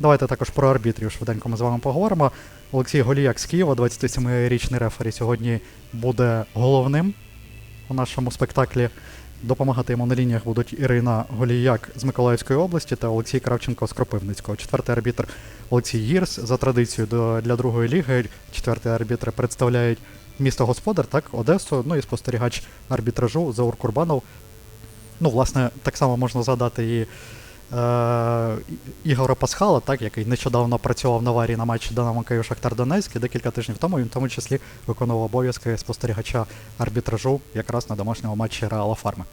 Давайте також про арбітрів швиденько ми з вами поговоримо. Олексій Голіяк з Києва, 27-річний рефері, сьогодні буде головним у нашому спектаклі. Допомагати йому на лініях будуть Ірина Голіяк з Миколаївської області та Олексій Кравченко з Кропивницького. Четвертий арбітр Олексій Гірс за традицією для другої ліги. Четвертий арбітр представляють місто Господар, так, Одесу. Ну і спостерігач арбітражу Заур Курбанов. Ну, власне, так само можна згадати і Ігора Пасхала, так, який нещодавно працював на аварії на матчі Динамо Київ Шахтар Донецьк, декілька тижнів тому він в тому числі виконував обов'язки спостерігача арбітражу якраз на домашньому матчі Реала Фарми.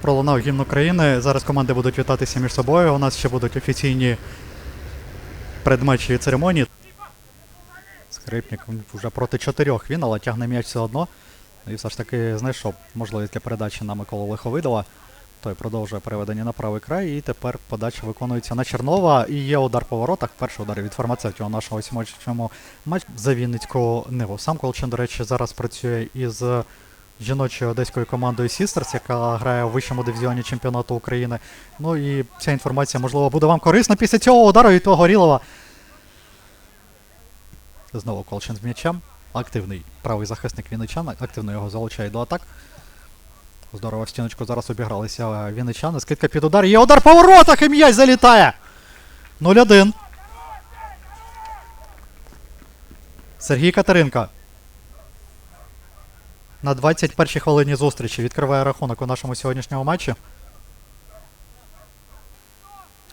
Пролунав гімн України. Зараз команди будуть вітатися між собою. У нас ще будуть офіційні предматчі церемонії. Скрипник вже проти чотирьох він, але тягне м'яч все одно. І все ж таки знайшов можливість для передачі на Миколу Лиховидова. Той продовжує переведення на правий край, і тепер подача виконується на Чернова. І є удар по воротах. Перший удар від фармацевтів у нашому матчі за Вінницьку Ниву. Сам Колчин, до речі, зараз працює із жіночою одеською командою Sisters, яка грає у вищому дивізіоні чемпіонату України. Ну і ця інформація, можливо, буде вам корисна після цього удару від того Горілова. Знову Колчин з м'ячем. Активний правий захисник Вінничан, активно його залучає до атак. Здорово в стіночку зараз обігралися вінничани. Скидка під удар. Є удар по воротах і м'яч залітає. 0-1. Сергій Катеринка. На 21-й хвилині зустрічі відкриває рахунок у нашому сьогоднішньому матчі.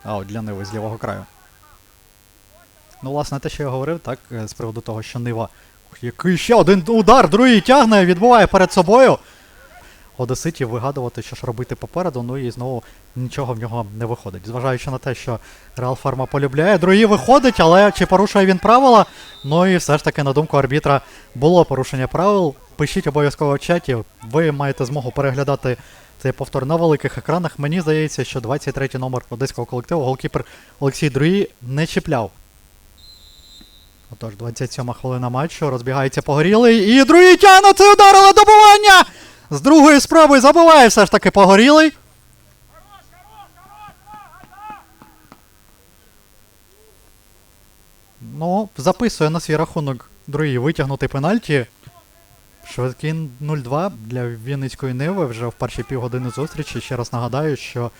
А от для Ниви з лівого краю. Ну, власне, те, що я говорив, так, е, з приводу того, що Нива. Який ще один удар, другий тягне, відбуває перед собою. Одеситів вигадувати, що ж робити попереду, ну і знову нічого в нього не виходить. Зважаючи на те, що Реал Фарма полюбляє, другий виходить, але чи порушує він правила? Ну і все ж таки, на думку арбітра, було порушення правил. Пишіть обов'язково в чаті, ви маєте змогу переглядати цей повтор на великих екранах. Мені здається, що 23-й номер одеського колективу голкіпер Олексій Друї не чіпляв. Отож, 27 хвилина матчу, розбігається погорілий. І другий тягне цей удар, але добування! З другої спроби забиває все ж таки погорілий. Ну, записує на свій рахунок другий витягнутий пенальті. Швидкий 0-2 для Вінницької Ниви вже в перші півгодини зустрічі. Ще раз нагадаю, що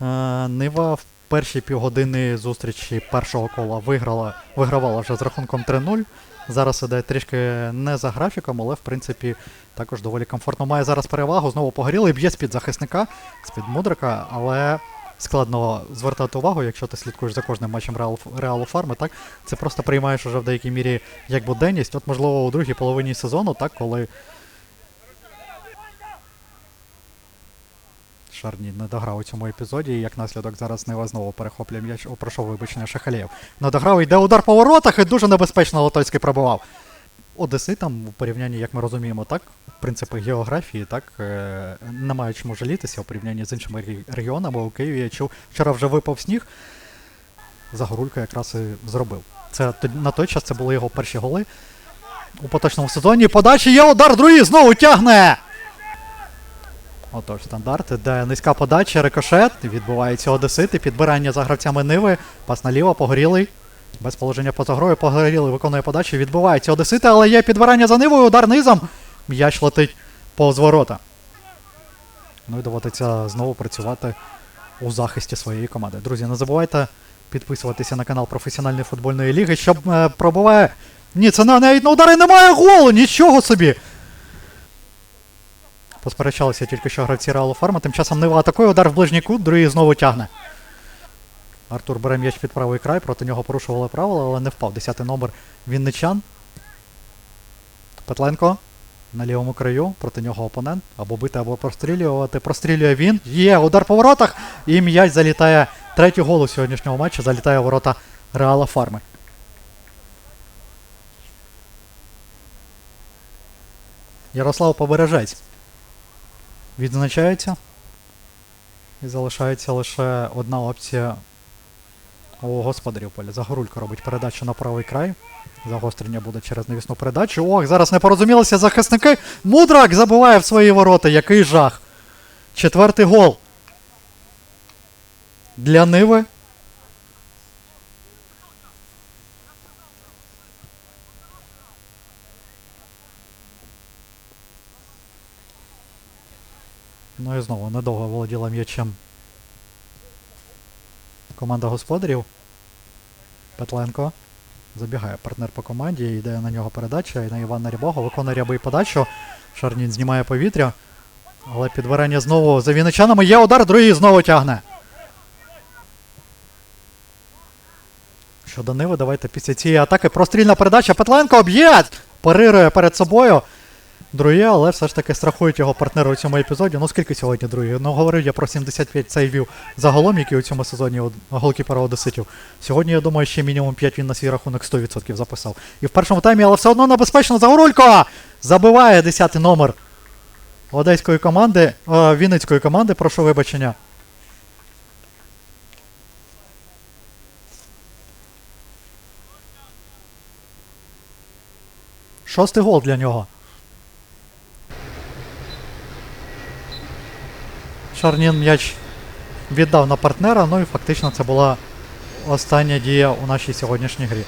е, Нива в перші півгодини зустрічі першого кола виграла, вигравала вже з рахунком 3-0. Зараз іде трішки не за графіком, але в принципі також доволі комфортно. Має зараз перевагу. Знову погорілий, б'є з-під захисника, з-під мудрика, але складно звертати увагу, якщо ти слідкуєш за кожним матчем реалу, Реалу Фарми, так? Це просто приймаєш уже в деякій мірі як буденність. От, можливо, у другій половині сезону, так, коли. Шарні не дограв у цьому епізоді, і як наслідок зараз Нива знову перехоплює м'яч. О, прошу вибачення, Шахалєв. Не дограв, йде удар по воротах і дуже небезпечно Лотоцький пробивав. Одеситам, в порівнянні, як ми розуміємо, так, принципи географії, так, е, немає чому жалітися в порівнянні з іншими регі- регіонами. У Києві я чув, вчора вже випав сніг. Загорулька якраз і зробив. Це на той час це були його перші голи у поточному сезоні. Подачі є удар, другий знову тягне! Отож, стандарт, де низька подача, рикошет, відбувається Одесити, підбирання за гравцями Ниви, пас наліво, погорілий. Без положення поза грою, погорілий виконує подачу, відбувається Одесити, але є підбирання за Нивою, удар низом. М'яч летить повз ворота. Ну і доводиться знову працювати у захисті своєї команди. Друзі, не забувайте підписуватися на канал професіональної футбольної ліги, щоб е, пробуває. Ні, це навіть на удари немає голу, нічого собі. Посперечалися тільки що гравці Реалу Фарма. Тим часом Нива атакує, удар в ближній кут, другий знову тягне. Артур бере м'яч під правий край, проти нього порушували правила, але не впав. Десятий номер Вінничан. Петленко на лівому краю, проти нього опонент. Або бити, або прострілювати. Прострілює він. Є удар по воротах. І м'яч залітає. Третій гол у сьогоднішнього матчу залітає у ворота Реала Фарми. Ярослав Побережець відзначається. І залишається лише одна опція у господарів поля. Загорулько робить передачу на правий край. Загострення буде через невісну передачу. Ох, зараз не порозумілися захисники. Мудрак забиває в свої ворота. Який жах. Четвертий гол. Для Ниви. Ну і знову недовго володіла м'ячем. Команда господарів. Петленко. Забігає партнер по команді, йде на нього передача, і на Івана Рябого виконує рябий подачу. Шарнін знімає повітря. Але підбирання знову за вінничанами є удар, другий знову тягне. Щодо Ниви, давайте після цієї атаки прострільна передача. Петленко об'є! Парирує перед собою. Друє, але все ж таки страхують його партнери у цьому епізоді. Ну скільки сьогодні другі? Ну говорив я про 75 сейвів загалом, які у цьому сезоні голкіпера Одеситів. Сьогодні, я думаю, ще мінімум 5 він на свій рахунок 100% записав. І в першому таймі, але все одно небезпечно Загорулько! Забиває 10-й номер одеської команди, е, Вінницької команди, прошу вибачення. Шостий гол для нього. Шарнін м'яч віддав на партнера, ну і фактично це була остання дія у нашій сьогоднішній грі.